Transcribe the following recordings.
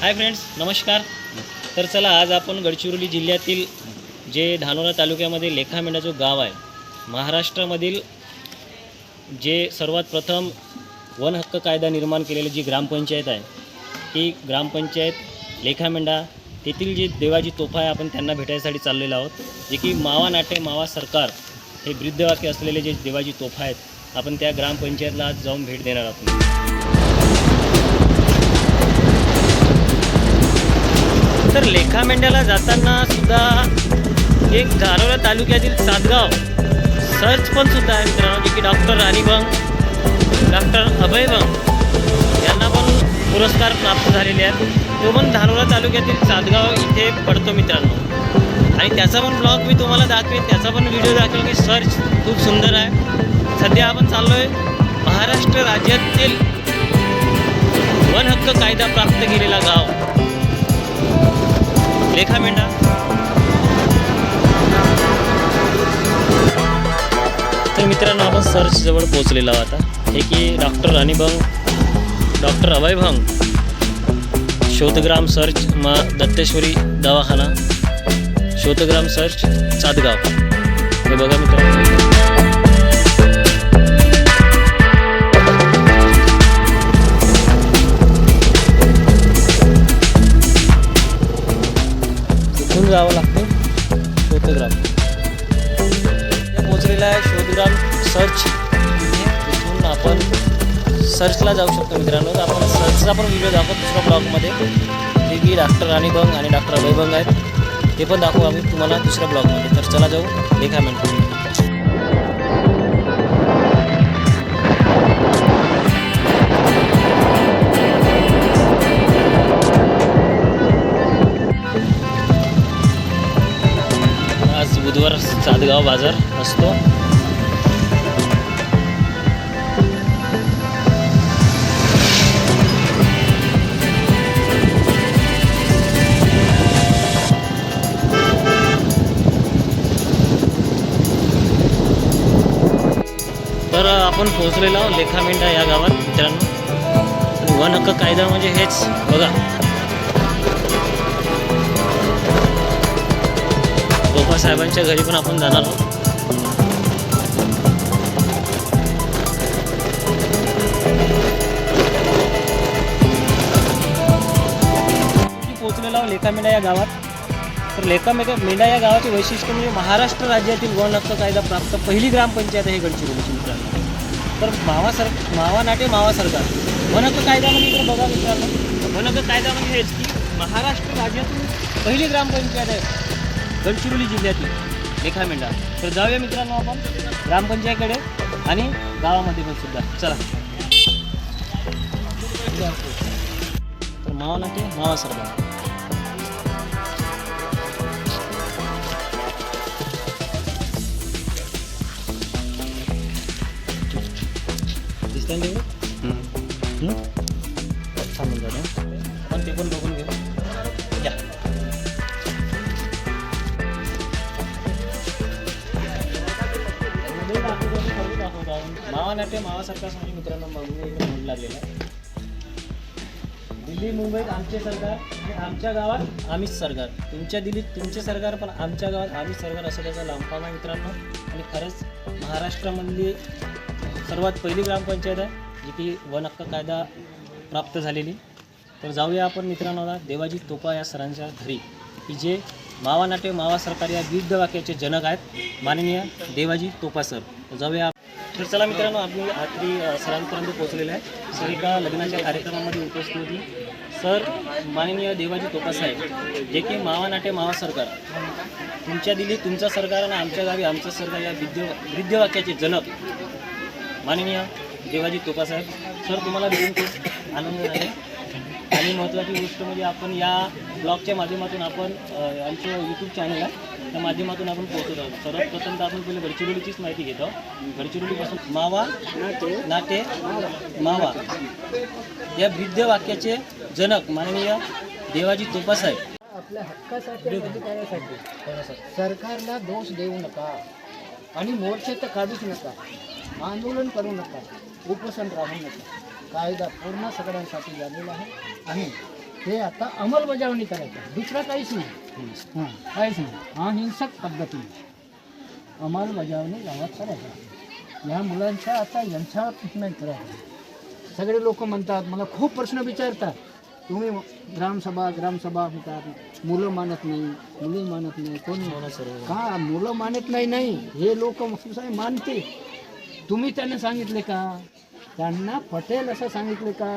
Hi friends नमस्कार. तर चला आज आपण गडचिरोली जिल्ह्यातील जे धानोरा तालुक्यामध्ये लेखामेंढा जो गाव आहे महाराष्ट्रामधील जे सर्वात प्रथम वन हक्क कायदा निर्माण केलेली जी ग्रामपंचायत आहे ती ग्रामपंचायत लेखामेंढा तेथील जे देवाजी तोफा आहे आपण त्यांना भेटायसाठी चाललेलो आहोत. जे की मावा नाटे मावा सरकार हे वृद्धवाक्य असलेले जे देवाजी तोफा आहेत आपण त्या ग्रामपंचायतला आज जाऊन भेट देणार आहोत. तर लेखामेंढ्याला जाताना सुद्धा एक धारोरा तालुक्यातील सातगाव सर्च पण सुद्धा आहे मित्रांनो जे की डॉक्टर राणीबंग डॉक्टर अभय बंग यांना पण पुरस्कार प्राप्त झालेले आहेत. तो पण धारोरा तालुक्यातील सातगाव इथे पडतो मित्रांनो. आणि त्याचा पण ब्लॉग मी तुम्हाला दाखवेन. त्याचा पण व्हिडिओ दाखवेल की सर्च खूप सुंदर आहे. सध्या आपण चाललो आहे महाराष्ट्र राज्यातील वन हक्क कायदा प्राप्त केलेला गाव. रेखा मेंढा. तर मित्रांनो आपण सर्च जवळ पोहोचलेलो आता. हे की डॉक्टर राणीभंग डॉक्टर अभयभंग शोधग्राम सर्च मा दत्तेश्वरी दवाखाना. शोधग्राम सर्च सातगाव हे बघा मित्रांनो. घेऊन जावं लागतं. शोधग्राम इथे पोचलेला आहे शोधग्राम सर्च तिथून आपण सर्चला जाऊ शकतो मित्रांनो. तर आपण सर्चचा पण व्हिडिओ दाखवतो दुसऱ्या ब्लॉगमध्ये जे की डॉक्टर राणीबंग आणि डॉक्टर अभयभंग आहेत ते पण दाखवू आम्ही तुम्हाला दुसऱ्या ब्लॉगमध्ये तर चला जाऊ देखा मिळतो बुधवार सातगाव बाजार असतो. तर आपण पोहोचलेलो लेखा लेखामेंढा या गावात मित्रांनो. वन हक्क कायदा म्हणजे हेच. बघा. साहेबांच्या घरी पण आपण जाणार आहोत. मी पोहोचलेलो आहोत लेखामेंढा या गावात. तर लेखामेका मेंढा या गावाचे वैशिष्ट्य म्हणजे महाराष्ट्र राज्यातील वन कायदा प्राप्त पहिली ग्रामपंचायत आहे गडचिरोलीची मित्रांनो तर मावा सर मावा नाटे मावा सरकार. वन कायदा म्हणजे इकडे बघा मित्रांनो वन कायदा म्हणजे हेच की महाराष्ट्र राज्यातून पहिली ग्रामपंचायत आहे. गडचिरोली जिल्ह्यातील लेखामेंढा तर जाऊया मित्रांनो आपण ग्रामपंचायतकडे आणि गावामध्ये पण सुद्धा. चला. तर मावा नाटे मावा सरकार? थांबून जाऊ आपण ते पण बघून घेऊ. नाट्य मावा सरकार मित्रांनो बघून इकडे बोर्ड लागलेला आहे. दिल्ली मुंबईत आमचे सरकार आमच्या गावात आम्हीच सरकार तुमच्या दिल्लीत तुमचे सरकार पण आमच्या गावात आम्हीच सरकार असं त्याचा लांबकाम मित्रांनो. आणि खरंच महाराष्ट्रामधली सर्वात पहिली ग्रामपंचायत आहे जी की वन हक्क कायदा प्राप्त झालेली. तर जाऊया आपण मित्रांनो देवाजी तोपा या सरांच्या घरी की जे मावा नाट्य मावा सरकार या विविध वाक्याचे जनक आहेत. माननीय देवाजी तोपा सर. जाऊया तर चला मित्रांनो आम्ही रात्री सरांपर्यंत पोहोचलेलं आहे. सर एका लग्नाच्या कार्यक्रमामध्ये उपस्थित होती. सर माननीय देवाजी तोपा साहेब जे की मावा नाट्य मावा सरकार. तुमच्या दिली तुमचं सरकार आणि आमच्या गावी आमचं सरकार या विद्य विद्यवाक्याचे जनक. माननीय देवाजी तोपासाहेब सर तुम्हाला भेटून खूप आनंद झाले. आणि महत्त्वाची गोष्ट म्हणजे आपण या ब्लॉगच्या माध्यमातून आपण आमचं यूट्यूब चॅनल आहे. त्या माध्यमातून आपण पोहोचत आहोत. सर्वात प्रथम तर आपण पहिले गडचिरोलीचीच माहिती घेतो गडचिरोलीपासून मावा नाटे मावा. या वृद्ध वाक्याचे जनक माननीय देवाजी तोपासाहेब. आपल्या हक्कासाठी अधिकारासाठी सरकारला दोष देऊ नका आणि मोर्चे तर काढूच नका. आंदोलन करू नका. उपोषण राहू नका. कायदा पूर्ण सगळ्यांसाठी झालेला आहे. आणि ते आता अंमलबजावणी करायचं दुसरं काहीच नाही. हां. काहीच नाही. अहिंसक पद्धतीने अंमलबजावणी गावात करायचं या मुलांच्या आता यांच्यावर ट्रीटमेंट करायचं सगळे लोक म्हणतात मला खूप प्रश्न विचारतात. तुम्ही ग्रामसभा ग्रामसभा होतात. मुलं मानत नाही मुली मानत नाही कोणी सर्व का मुलं मानत नाही नाही. हे लोक मानते. तुम्ही त्यांना सांगितले का? त्यांना पटेल असं सांगितले का?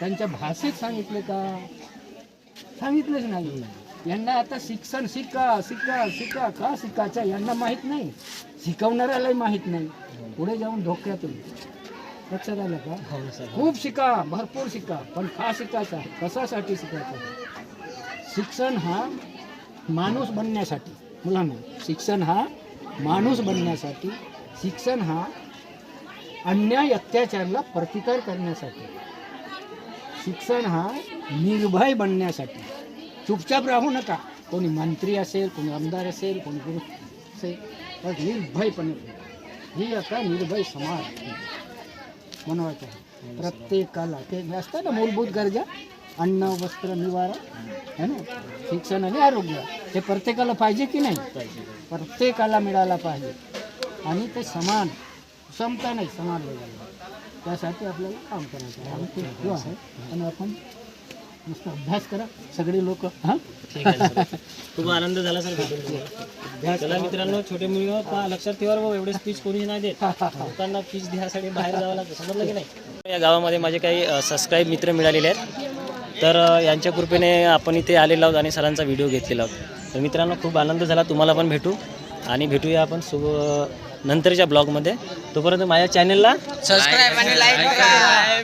त्यांच्या भाषेत सांगितले का? सांगितलेच नाही. यांना आता शिक्षण शिका शिका शिका. का शिकायचं? यांना माहीत नाही. शिकवणाऱ्यालाही माहीत नाही. पुढे जाऊन धोक्यात येईल. लक्षात आलं का? हो खूप शिका भरपूर शिका. पण का शिकायचा? कशासाठी शिकायचं? शिक्षण हा माणूस बनण्यासाठी. मुलांना शिक्षण हा माणूस बनण्यासाठी. शिक्षण हा अन्याय अत्याचाराला प्रतिकार करण्यासाठी. शिक्षण हा निर्भय बनण्यासाठी. चुपचाप राहू नका. कोणी मंत्री असेल कोणी आमदार असेल कोणी गुरु असेल तर निर्भयपणे ही आता निर्भय समाज बनवायचं आहे प्रत्येकाला ते असतं ना मूलभूत गरजा? अन्न वस्त्र निवारा है ना? शिक्षण आणि आरोग्य. हे प्रत्येकाला पाहिजे की नाही? प्रत्येकाला मिळायला पाहिजे. आणि ते समान. समता नाही समान वेगाला त्यासाठी आपल्याला काम करायचं आहे. आणि ते जो आहे. आणि आपण नुसतं अभ्यास करा. सगळे लोक हां? ठीक आहे सर. खूप आनंद झाला सर भेटून तुम्हाला. चला मित्रांनो छोटे मुलगा पहा लक्षात ठेवा रे भाऊ एवढे स्पीच कोणी नाही देत. लोकांना फीस द्यासाठी बाहेर जावं लागतं. समजलं की नाही? या गावामध्ये माझे काही सबस्क्राईब मित्र मिळालेले आहेत. तर अ, यांच्या कृपेने आपण इथे आलेलो आहोत आणि सरांचा व्हिडिओ घेतलेला आहोत. तर मित्रांनो खूप आनंद झाला. तुम्हाला पण भेटू. आणि भेटूया आपण सुब नंतरच्या ब्लॉगमध्ये. तोपर्यंत माझ्या चॅनलला सबस्क्राईब आणि लाईक करा.